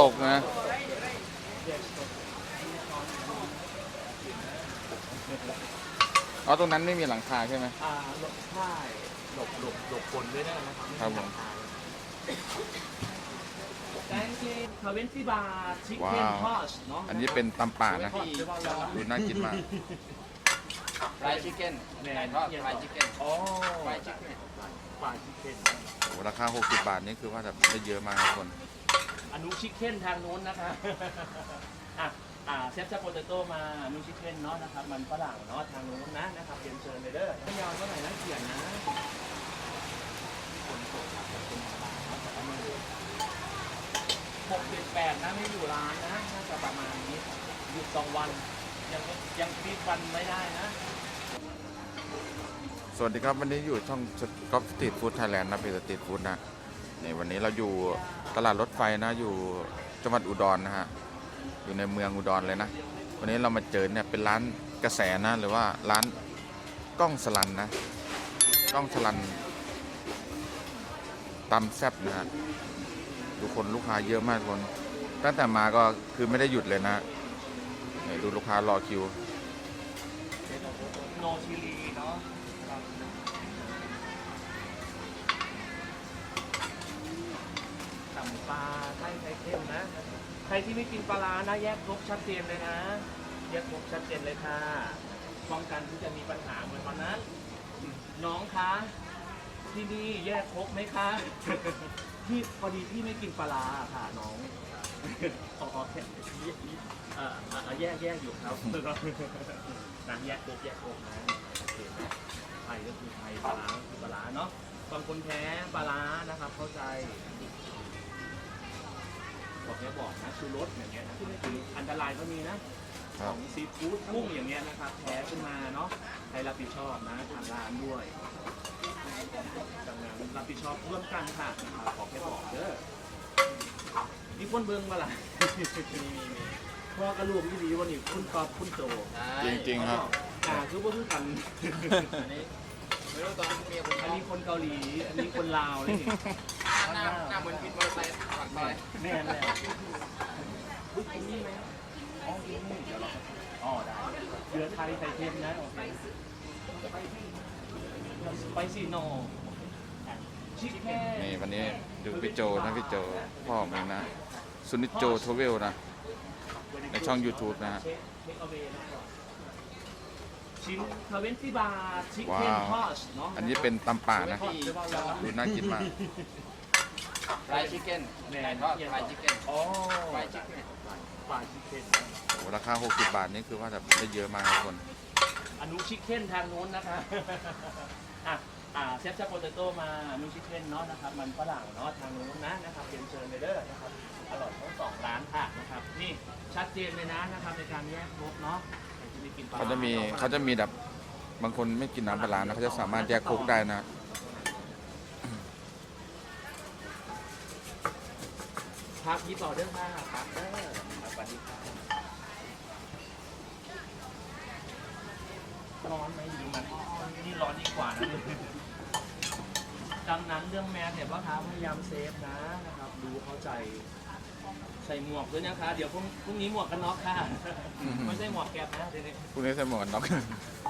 ตกนะ อ๋อ ตรงนั้นไม่มีหลังคาใช่ไหม อ่าหลบใช่หลบหลบหลบฝนด้วยนะครับครับผม แตงเกนคาเวนตี้บาร์ชิคเก้นทอชเนาะอันนี้เป็นตำป่านะทอดใช่ป่ะเราดูน่ากินมาก ฟรายชิคเก้นไก่ทอดฟรายชิคเก้นอ๋อฟรายชิคเก้น ปลาชิคเก้นโอ้ราคา 60 บาทนี่คือว่าแบบได้เยอะมากทุกคน อนุชิคเก้นทางโน้นนะคะ อะอ่าเซฟซาโปเตโต้มาอนุชิคเก้นเนาะนะครับ มันฝรั่งเนาะทางโน้นนะนะครับเรียนเชิญเลยเด้อไม่ยาวเท่าไหร่นะเขียนนะหกเจ็ดแปดนะไม่อยู่ร้านนะน่าจะประมาณนี้หยุดสองวัน ยังยังฟีดฟันไม่ได้นะสวัสดีครับวันนี้อยู่ช่องกอล์ฟสตรีทฟู้ดไทยแลนด์นะเป็นสตรีทฟู้ดนะในวันนี้เราอยู่ ตลาดรถไฟนะอยู่จังหวัดอุดรนะฮะอยู่ในเมืองอุดรเลยนะ วันนี้เรามาเจอเนี่ยเป็นร้านกระแสนะหรือว่าร้านกล้องสลันนะกล้องสลันตำแซบนะฮะดูคนลูกค้าเยอะมากทุกคน ตั้งแต่มาก็คือไม่ได้หยุดเลยนะดูลูกค้ารอคิวโนชิลีเนาะ ปลาไทยไทยเข้มนะ ใครที่ไม่กินปลาร้านะแยกครบชัดเจนเลยนะ แยกครบชัดเจนเลยค่ะป้องกันที่จะมีปัญหาเหมือนวันนั้น น้องคะที่นี่แยกครบไหมคะ พี่พอดีพี่ไม่กินปลาร้าค่ะน้องอ๋อแค่เอ่อเอ่อแยกแยกอยู่ครับนะแยกครบแยกครบนะโอเคนะไทยก็คือไทยปลาร้าก็คือปลาร้าเนาะบางคนแพ้ปลาร้านะครับ เข้าใจ บอกแค่บอกนะชูรสอย่างเงี้ยนะคืออันตรายก็มีนะครัขบองซีฟู้ดกุ้งอย่างเงี้ยนะครับแพ้ขึ้นมาเนาะใครรับผิดชอบนะทางร้านด้วยดังนั้นรับผิดชอบร่วมกันค่ะนะครับขอแค่บอกเด้อมีคนเบิ่งมาล่ะมีมีมีพ่อกระลูกที่ดีวันนี้คุณกอบคุณโตจริงๆครับ อ่าคือว่าคือกันอันนี้ไม่รู้ตอนนั้นเมียผมอันนี้คนเกาหลี อันนี้คนลาวเลยนี่ หน้าหน้าเหมือนวินมอเตอร์ไซค์ปากซอยแม่นแหละอุ๊ยกินนี่ไหมอ๋อกินนี่เดี๋ยวเราอ๋อได้เหลือไทยไทยเค็มนะโอเคสไปซี่โนชิคเก้นนี่วันนี้ดูพี่โจนะพี่โจพ่อผมเองนะซุนิโจทเวลนะ ในช่อง YouTube นะฮะเช็คเช็คเอาเวนะครับชิ้นคาเวนตี้บาร์ชิคเก้นว้าวทอชเนาะอันนี้เป็นตำป่านะทอดใช่ป่ะเราดูน่ากินมาก ฟรายชิคเก้นไก่ทอดฟรายชิคเก้นอ๋อฟรายชิคเก้นปลาชิคเก้นโอ้ราคา 60 บาทนี่คือว่าแบบได้เยอะมากทุกคนอนุชิคเก้นทางโน้นนะคะอะอ่าเซฟซาโปเตโต้มาอนุชิคเก้นเนาะนะครับมันฝรั่งเนาะทางโน้นนะนะครับเรียนเชิญเลยเด้อนะครับอร่อยทั้งสองร้านค่ะนะครับนี่ชัดเจนเลยนะนะครับในการแยกครกเนาะใครที่ไม่กินปลาเขาจะมีเขาจะมีแบบบางคนไม่กินน้ำปลาร้านะเขาจะสามารถแยกคุกได้นะ ครับยิบออเดอร์ห้าครับเด้อครับสวัสดีครับร้อนไหมอยู่มันนี่ร้อนยิ่งกว่านะดังนั้นเรื่องแมสเนี่ยพ่อค้าพยายามเซฟนะนะครับ ดูเข้าใจใส่หมวกด้วยนะคะ เดี๋ยวพรุ่งพรุ่งนี้หมวกกันน็อกค่ะ อืมไม่ใช่หมวกแก๊ปนะเดี๋ยวนี้พวกนี้ใส่หมวกกันน็อก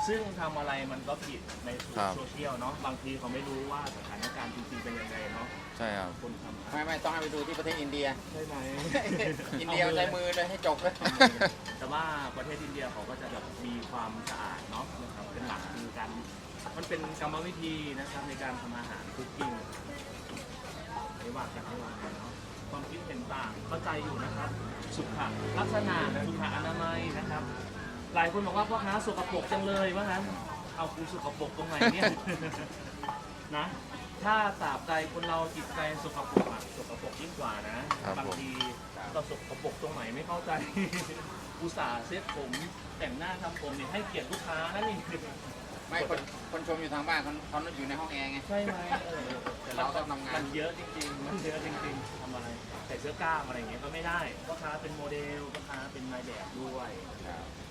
ซึ่งทำอะไรมันก็ผิดในครับ โซเชียลเนาะ บางทีเขาไม่รู้ว่าสถานการณ์จริงๆเป็นยังไงเนาะ ใช่ครับ คนทำไม่ไม่ต้องให้ไปดูที่ประเทศอินเดีย ใช่ไหม อินเดียใช้มือเลยให้จบเลยแต่ว่าประเทศอินเดียเขาก็จะแบบมีความสะอาดเนาะนะครับเป็นหลักคือการมันเป็นกรรมวิธีนะครับในการทำอาหารคุกกิ้งไม่ว่ากันไม่ว่ากันเนาะ ความคิดเห็นต่างเข้าใจอยู่นะครับ สุขลักษณะสุขอนามัยนะครับ หลายคนบอกว่าพ่อค้าสกปรกจังเลยว่างั้น เอากูสกปรกตรงไหนเนี่ย นะถ้าตราบใดคนเราจิตใจสกปรกอะสกปรกยิ่งกว่านะ ครับบางผม ทีเราสกปรกตรงไหนไม่เข้าใจ อุตส่าห์เซ็ตผมแต่งหน้าทำผมเนี่ยให้เกียรติลูกค้านั่นนี่ ไม่คนคนชมอยู่ทางบ้านเขาเขาอยู่ในห้องแอร์ไง ใช่ไหมเออแต่เราต้องทำงาน มันเยอะจริงๆ มันเยอะจริงๆทำอะไรใส่เสื้อกล้ามอะไรอย่างเงี้ยก็ไม่ได้พ่อค้าเป็นโมเดลพ่อค้าเป็นนายแบบด้วย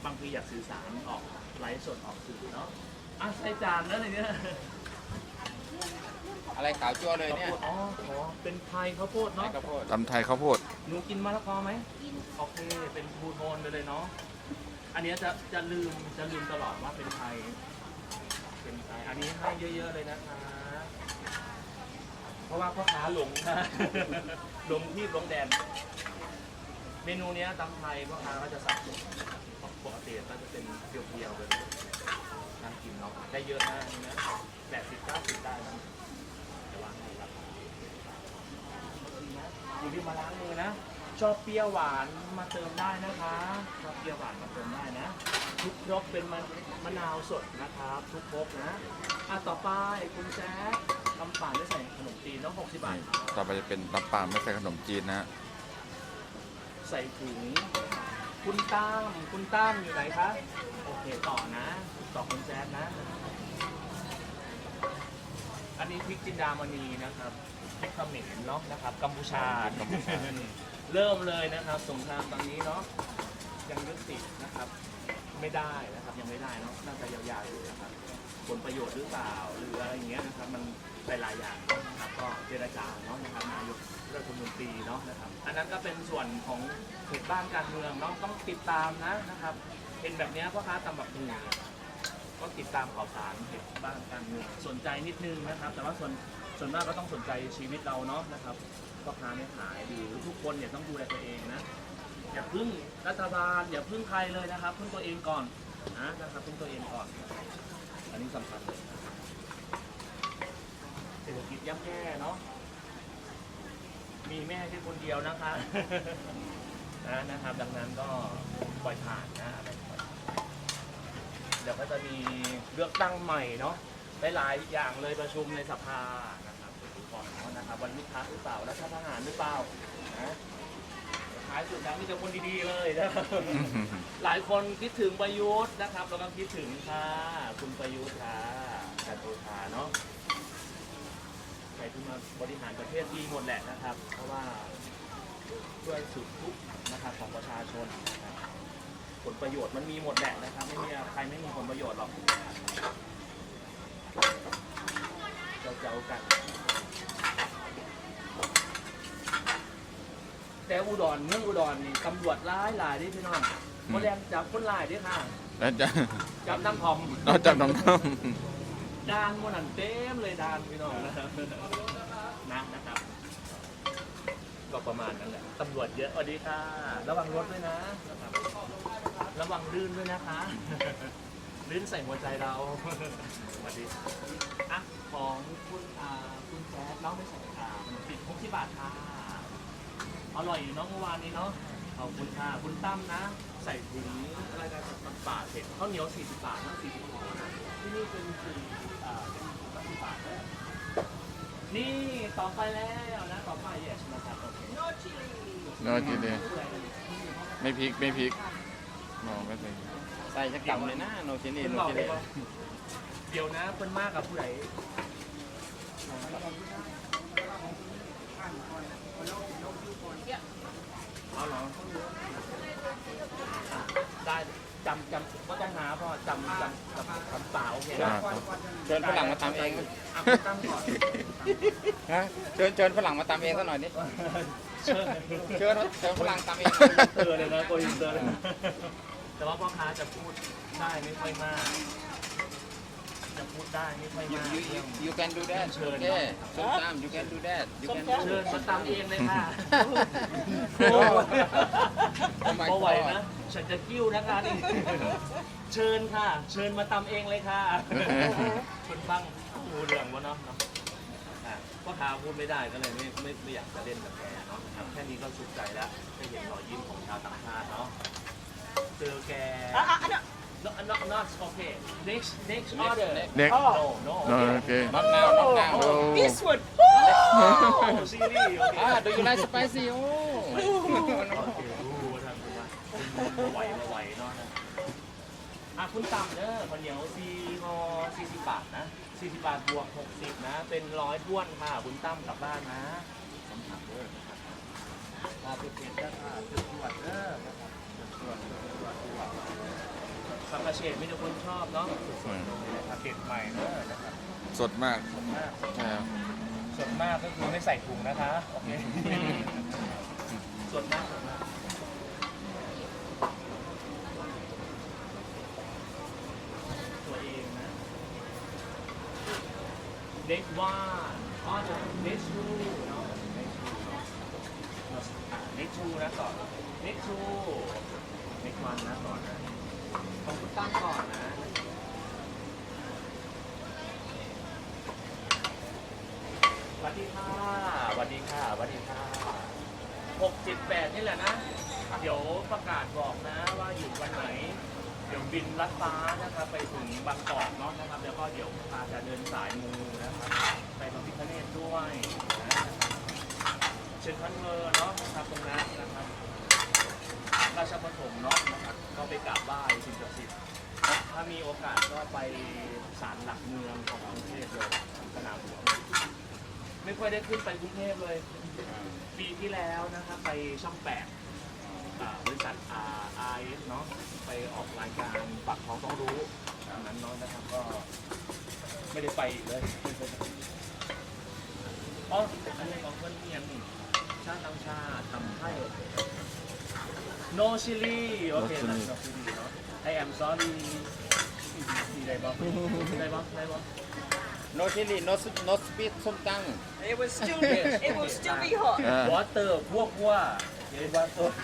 บางทีอยากสื่อสารออกไลฟ์สดออกสื่อเนาะอะใส่จานแล้วอะไรเนี่ยอะไรขาวจั่วเลยข้าวเนี่โพยดอ๋อขอเป็นไทยข้าวโพดไอ้เนาะข้าวโพดตำไทยข้าวโพด หนูกินมะละกอไหมกินโอเค เป็นทูโทนไปเลยเนาะอันเนี้ยจะจะลืมจะลืมตลอดว่าเป็นไทยเป็นไทย อันนี้ให้เยอะๆเลยนะคะ เพราะว่าพ่อค้าหลงนะหลงที่หลงแดน เมนูเนี้ยตำไทยพ่อค้าก็จะสั่งปกติก็จะเป็นเพียวๆไปเลยน่ากินเนาะได้เยอะนะอันะแปดสิบเก้าสิบได้นะแต่ว่าให้ราคาอยู่ที่มาล้างมือนะ ชอบเปรี้ยวหวานมาเติมได้นะคะ ชอบเปรี้ยวหวานมาเติมได้นะ ทุกครกเป็นมะมะนาวสดนะครับ ทุกครกนะอะต่อไปคุณแจ๊คทำป่านได้ใส่ขนมจีนต้อง60บาทนี่ต่อไปจะเป็นตำป่าไม่ใส่ขนมจีนนะฮะใส่ถุงคุณตั้มคุณตั้มอยู่ไหนคะโอเคต่อนะต่อคุณแจ๊คนะ อันนี้พริกจินดามณีนะครับพริกเขมรเนาะนะครับกัมพูชากัมพูชาเริ่มเลยนะครับ สงครามตอนนี้เนาะยังยุตินะครับ ไม่ได้นะครับยังไม่ได้เนาะน่าจะยาวๆอยู่นะครับผลประโยชน์หรือเปล่าหรืออะไรอย่างเงี้ยนะครับมันหลายๆอย่างนะครับก็เจรจาเนาะนะครับนายกรัฐมนตรีเนาะนะครับอันนั้นก็เป็นส่วนของเหตุบ้านการเมืองเนาะต้องติดตามนะนะครับเป็นแบบเนี้ยพ่อค้าตำบักหนี่ยก็ติดตามข่าวสารเหตุบ้านการเมืองสนใจนิดนึงนะครับ แต่ว่าส่วนส่วนมากก็ต้องสนใจชีวิตเราเนาะนะครับพ่อค้าไม่ขายหรือทุกคนเนี่ยต้องดูแลตัวเองนะ อย่าพึ่งรัฐบาล อย่าพึ่งใครเลยนะครับ พึ่งตัวเองก่อนนะนะครับพึ่งตัวเองก่อน อันนี้สำคัญเลยเศรษฐกิจย่ำแย่เนาะมีแม่แค่คนเดียวนะคะนะนะครับ ดังนั้นก็ปล่อยผ่านนะเดี๋ยวก็จะมีเลือกตั้งใหม่เนาะหลายๆอย่างเลยประชุมในสภานะครับดูก่อนนะครับวันยุบพักหรือเปล่ารัฐประหารหรือเปล่านะายสุดแล้วมีแต่คนดีๆเลยนะครับหลายคนคิดถึงประยุทธ์นะครับเราก็คิดถึงค่ะคุณประยุทธ์ค่ะจันโอชาเนาะใครที่มาบริหารประเทศดีหมดแหละนะครับ เพราะว่าช่วยสุดทุกข์นะครับของประชาชนนะครับผลประโยชน์มันมีหมดแหละนะครับ ไม่มีใครไม่มีผลประโยชน์หรอกเราเจ้ากัน แต่อุดรเมืองอุดรนี่ตำรวจร้ายหลายเดิพี่น้องโมแดงจับคนร้ายเดิค่ะ แล้วจะจับน้ำทอมนอกจากน้องน้ด่านมันนั่นเต็มเลยด่านพี่น้องนะครับนะนะครับ ก็ประมาณนั้นแหละตำรวจเยอะสวัสดีค่ะ ระวังรถด้วยนะนะครับระวังลื่นด้วยนะคะ ลื่นใส่หัวใจเราสวัสดีอะของคุณอ่าคุณแจ๊ดน้องไม่ใส่อ่ามันปิดหกที่บาทค่ะ อร่อยอยู่เน้องเมื่อวานนี้เนาะขอบคุณค่ะคุณตั้มนะ ใส่ถุงอะไรกันตับาทเสร็จข้าวเหนียว 40 บาทนะ40ห่อนะที่นี่เป็นสี่อ่าเป็นสิบบาทเลยนี่ต่อไปแล้วนะต่อไป yes นะครับโอเคำนอกจีเลยไม่พริกไม่พริกมองไม่ใส่ใส่จะกำเลยนะโนชินี่เพิ่นโนบอกชิเลนี่ยว่าเดี๋ยวนะเพิ่นมากกับผู้ใเอาเหรอได้จำจำก็ต้องหาพราะจำจำจำจำเปล่าโอเคอ่านะเชิญฝรั่งมาตามเองอะคุณตั้งก่อนฮะเชิญเชิญฝรั่งมาตามเองสักหน่อยดิเชิญเชิญเชิญฝรั่งตามเองเตอเลยนะโกอินเตอร์เลยนะแต่ว่าพ่อค้าจะพูดได้ไม่ค่อยมาก จะพูดได้ไม่ค่อยยูมากยูเรื่อง you can do that เชิญโอเคส้มตำ you can do that you can do เชิญมาตามเองเลยค่ะโอ้โอ้ Oh my พอไหว God นะฉันจะกิ้วนะคะนี่เชิญค่ะ เชิญมาตามเองเลยค่ะคุณฟังดูเรื่องวะเนาะเนาะอะพ่อค้าพูดไม่ได้ก็เลยไม่ไม่ไม่อยากจะเล่นกับแกเนาะครับแค่นี้ก็สุขใจแล้วได้เห็นรอยยิ้มของชาวต่างชาติเนาะเจอแก no not not okay next next order เด็ก no no โอเค not now not now โอ้ This one. oh series okay อ่า do you like spicy โอ้โอเครู้ว่าทำถูกป่ะไหวมาไหวเนาะอะคุณต่ำเด้อคนเหนียวซีงอสี่สิบบาทนะสี่สิบบาทบวกหกสิบนะ เป็นร้อยท้วนค่ะ คุณตั้มกลับบ้านนะคำถามเด้อนะครับลาเผ็ดๆนะคะจุดตรวจเด้อนะครับจุดตรวจจุดตรวจจุดตรวจ สังกะเฉดไม่ทุกคนชอบเนาะอืมนะครับเด็ดใหม่เด้อนะครับสดมากสดมากใช่ครับสดมากก็คือไม่ใส่ถุงนะคะโอเคสดมากสดมากตัวเองนะ next one อ๋อ next two เนาะ next two เนาะอะ next two นะก่อน next two next one นะก่อนนะของ คุณตั้งก่อนนะสวัสดีค่ะสวัสดีค่ะสวัสดีค่ะหกจิตแปดนี่แหละนะ เดี๋ยวประกาศบอกนะว่าอยู่วันไหน เดี๋ยวบินลัดฟ้านะครับไปถึงบางกอกเนาะนะครับ แล้วก็เดี๋ยวพาจะเดินสายมูนะครับไปพระพิฆเนศด้วยนะเชิญพันเมอร์เนาะนะครับตรงนั้นนะครับ ราชประถมเนาะนะครับก็ไปกราบไหว้สิ่งศักดิ์สิทธิ์ถ้ามีโอกาสก็ไปศาลหลักเมืองของกรุงเทพเลยสนามหลวงไม่ค่อยได้ขึ้นไปกรุงเทพเลย ปีที่แล้วนะครับไปช่องแปดอ่าบริษัท R S เนาะไปออกรายการปักท้องต้องรู้ตอนนั้นเนาะนะครับก็ไม่ได้ไปอีกเลยอ๋ออันนี้ของเพื่อนเมียนชาติต่างชาติทำให้ no chili โอเค No นะ chili no chili เนาะ I am sorry ได้บ้างได้บ้างได้บ้าง no chili no s- no speed ส้มตัง It will still be, it will still be hot. เออวอเตอร์พวกว่าเดี๋ยววอเตอร์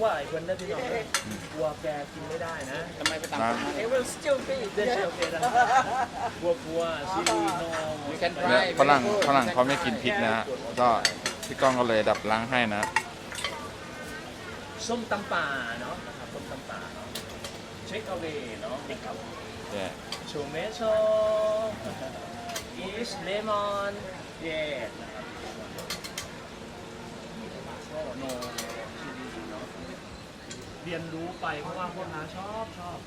ว่าไอ้คนนั้นพี่น้องนะวัวแกกินไม่ได้นะ ทำไมไปตามน้ It will still be. เดชโอเคนะวัววัวซิลีโน You can เนี่ย try ฝรั่งฝรั่งเขาไม่กินพริกนะฮะ ก็พี่ก้องก็เลยดับล้างให้นะ ส้มตำป่าเนาะนะครับส้มตำป่าเนาะเช็คเอาเวเนาะนะครับเนี่ยโชเมโชอีชเลมอนเยสนะครับโอ้โนชิลีเนาะเรียนรู้ไปเพราะว่าพวกน้าชอบชอบ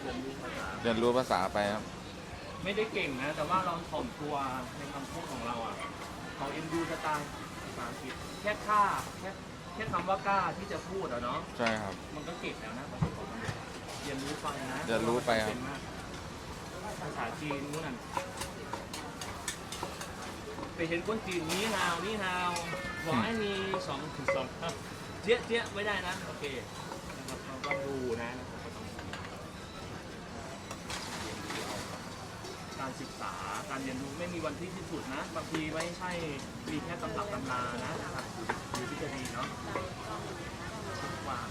เรียนรู้ภาษา เรียนรู้ภาษาไปครับ ไม่ได้เก่งนะ แต่ว่าเราถ่อมตัวในคำพูดของเราอะเขาเอ็นดูสไตล์ภาษาอังกฤษแค่ค่าแค่ แค่คำว่ากล้าที่จะพูดอะเนาะใช่ครับ มันก็เก่งแล้วนะประสบความสำเร็จเรียนรู้ไปนะเรียนรู้ไปครับเป็นมากภาษาจีนนู่นนั่นไปเห็นคนจีนนี้ฮาวนี่ฮาวบอกให้มีสองถึงสองครับเจี๊ยะเจี๊ยะไม่ได้นะ โอเคนะครับเราต้องดูนะนะครับ ก็ต้องการศึกษา การเรียนรู้ไม่มีวันที่สิ้นสุดนะ บางทีไม่ใช่มีแค่ตำรับตำรานะนะครับอยู่ที่จะดีเนาะทุกวัน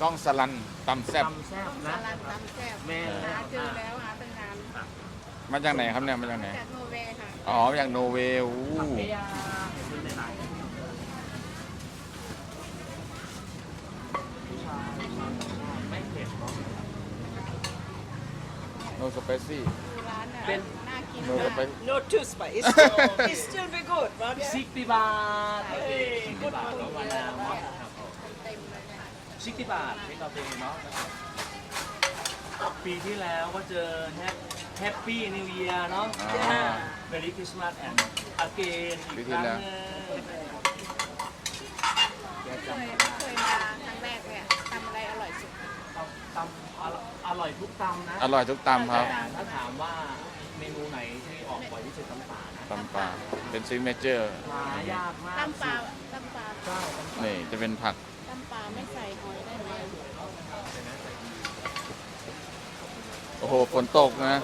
ก้องสลันตำแซ่บตำแซ่บนะร้านตำแซ่บแม่ หาเจอแล้วหาตั้งนานมาจากไหนครับเนี่ยมาจากไหน จากโนเวย์ค่ะ อ๋อมาจากโนเวย์อู้ผักเปียเป็นหลายๆผู้ชายไม่เผ็ดเนาะโนสเปซี่ดูร้านน่ะ เป็นน่ากินโนมาสกเป Not too spicy. It's still, it's still be good, right? ซิกติบาทโอเคซิกติบาทเนาะวันนาเนาะครับผมเต็มเลยเนี่ยซิกติบาทให้กาแฟเนาะนะครับปีที่แล้วก็เจอแฮปปี้นิวเยียร์เนาะอ่า เมรี่คริสต์มาสแอนด์อเกนอีปีกที่ครั้งแล้วหนึงแกเคจำยได้เคยมาครั้งแรกเลยอะทำอะไรอร่อยสุดตำตำอร่อยอร่อยทุกตำนะอร่อยทุกตำครับ แต่ถ้าถามว่า เมนูไหนที่ออกบ่อยที่สุดตำป่านะตำปลาเป็นซิกเนเจอร์หายากมากตำปลาตำปลาใช่ตำป่านี่จะเป็นผักตำปลาไม่ใส่หอยได้ไหมโอ้โหฝนตกนะ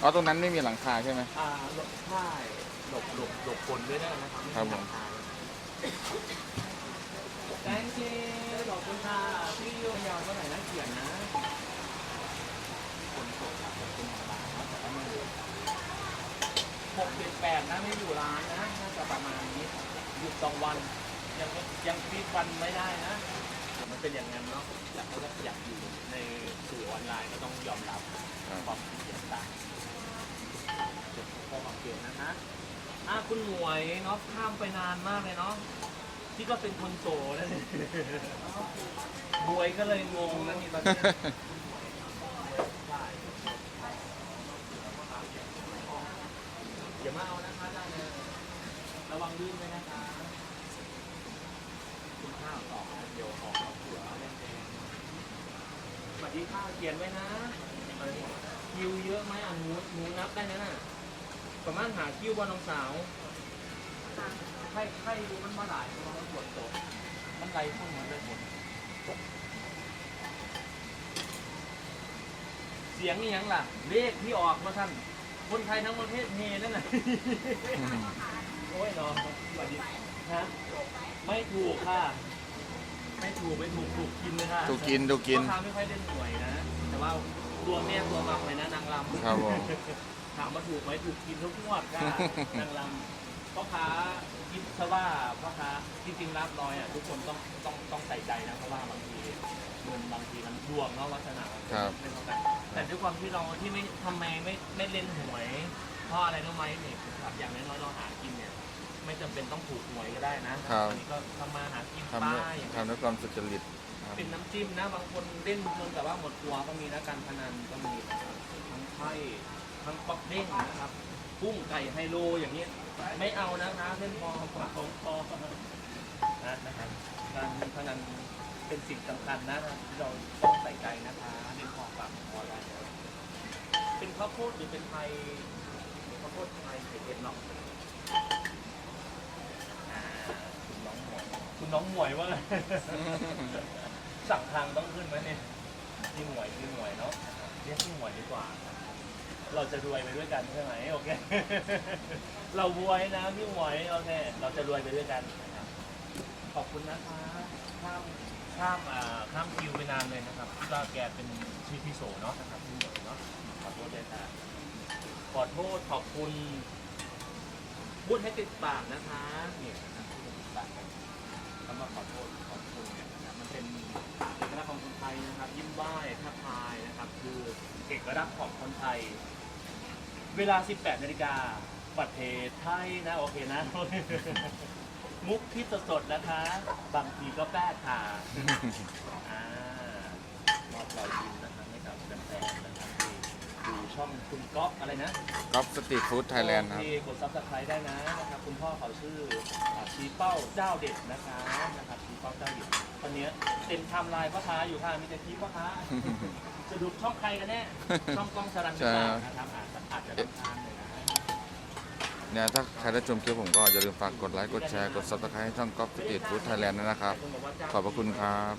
อ๋อตรงนั้นไม่มีหลังคาใช่ไหม อ่าหลบใช่หลบหลบหลบฝนด้วยได้นะครับครับผมแตงเจข อบคุณค่ะพี่ยยาวเมื่อไหร่น่าเกลียดนะฝนตกครับขอบคุณค่ะหกเจ็ดแปดนะไม่อยู่ร้านนะน่าจะประมาณนี้หยุดสองวัน ยังยังฟีดฟันไม่ได้นะแต่มันเป็นอย่างนั้นเนาะแต่ก็อยากอยู่ในสื่อออนไลน์ก็ต้องยอมรับความคิดเห็นต่างจบข้อความเปลี่ยนนะฮะอะคุณหมวยเนาะข้ามไปนานมากเลยเนาะ ที่ก็เป็นคนโตนั่นเองบวยก็เลยงงนะนี่ตอนนี้ใช่อย่ามาเอานะคะได้เลยระวังลื่นด้วยนะคะคุณข้าวต่อนะเดี๋ยวออกแล้วหัวแดงวัสดีค่ะเขียนไว้นะอะไรคิวเยอะไหมอะหนูหนูนับได้นะน่ะประมาณหาคิวว่าน้องสาว ไข่ไข่ดูมันมาหลายเพราะว่ามันปวดโตะมันไหลเข้าหัวเลยหมดเสียงนี่ยังล่ะ เลขที่ออกมาท่าน คนไทยทั้งประเทศเฮนั่นน่ะ โอ้ยเนาะสวัสดีฮะไม่ถูกค่ะ ไม่ถูกไม่ถูกถูกกินเลยค่ะถูกกินถูกกิน พ่อค้าไม่ค่อยเล่นหวยนะ แต่ว่ารวมเนี่ยตัวมักเลยนะนางรำครับผม ถามมาถูกไหมถูกกินทุกงวดค่ะนางรำ พ่อค้าคิดซะว่าพ่อค้าจริงๆรับน้อยอะทุกคนต้องต้องต้องใส่ใจนะเพราะว่าบางทีเงินบางทีมันดวงเนาะลักษณะมันครับไม่เท่ากันแต่ด้วยความที่เราที่ไม่ทำไมไม่ไม่เล่นหวยเพราะอะไรรู้ไหมเนี่ยครับอย่างน้อยๆเราหากินเนี่ย ไม่จำเป็นต้องถูกหวยก็ได้นะครับ อันนี้ก็ทำมาหากินทำป้าด้วยอย่างทำด้วยความสุจริตครับ เป็นน้ำจิ้มนะบางคนเล่นเพลินแต่ว่าหมดตัวก็มีนะการพนันก็มีนะครับทั้งไพ่ทั้งป๊อกเด้งนะครับ กุ้งไก่ไฮโลอย่างนี้ ไม่เอานะคะเล่นพอพอพอนะนะครับการพนันเป็นสิ่งสำคัญนะที่เราต้องใส่ใจนะคะเล่นพอปากพอได้เลยเป็นข้าวโพดหรือเป็นไทยเป็นข้าวโพดไทยไข่เค็มเนาะอ่าคุณน้องหมวยคุณน้องหมวยว่าไงสั่งทางต้องขึ้นไหมเนี่ยพี่หมวยพี่หมวยเนาะเรียกพี่หมวยดีกว่า เราจะรวยไปด้วยกันใช่ไหมโอเค เราบวยนะพี่หมวยโอเคเราจะรวยไปด้วยกันนะครับขอบคุณนะคะข้ามข้ามอ่าข้ามคิวไปนานเลยนะครับที่ว่าแกเป็นชื่อพี่โสเนาะนะครับพี่หมวยเนาะขอโทษด้วยค่ะขอโทษขอบคุณพูดให้ติดปากนะคะเนี่ยนะครับพูดให้ติดปากคำว่าขอโทษขอบคุณเนี่ยนะครับมันเป็นเอกลักษณ์ของคนไทยนะครับ ยิ้มไหว้ทักทายนะครับ คือเอกลักษณ์ของคนไทย เวลา 18นาฬิกาประเทศไทยนะ โอเคนะ มุกที่สดๆนะคะ บางทีก็แป้ค่ะอ่ามอบรอยยิ้มนะครับให้กับแฟนๆนะครับที่ดูช่องคุณก๊อฟอะไรนะก๊อฟสตรีทฟู้ดไทยแลนด์ครับโอเคกดซับสไครต์ได้นะนะครับคุณพ่อเขาชื่ออ่าชี้เป้าเจ้าเด็ดนะคะนะครับชี้เป้าเจ้าเด็ดตอนนี้เต็มไทม์ไลน์พ่อค้าอยู่ค่ะมีแต่ชี้พ่อค้าจะดูช่องใครกันแน่ ช่องกล้องสรันหรือเปล่านะครับอาจจะ เนี่ยถ้าใครได้ชมคลิปผมก็อย่าลืมฝากกดไลค์ กดแชร์ กดซับสไครต์ให้ช่องก๊อฟสตรีทฟู้ดไทยแลนด์นะครับ ขอบพระคุณครับ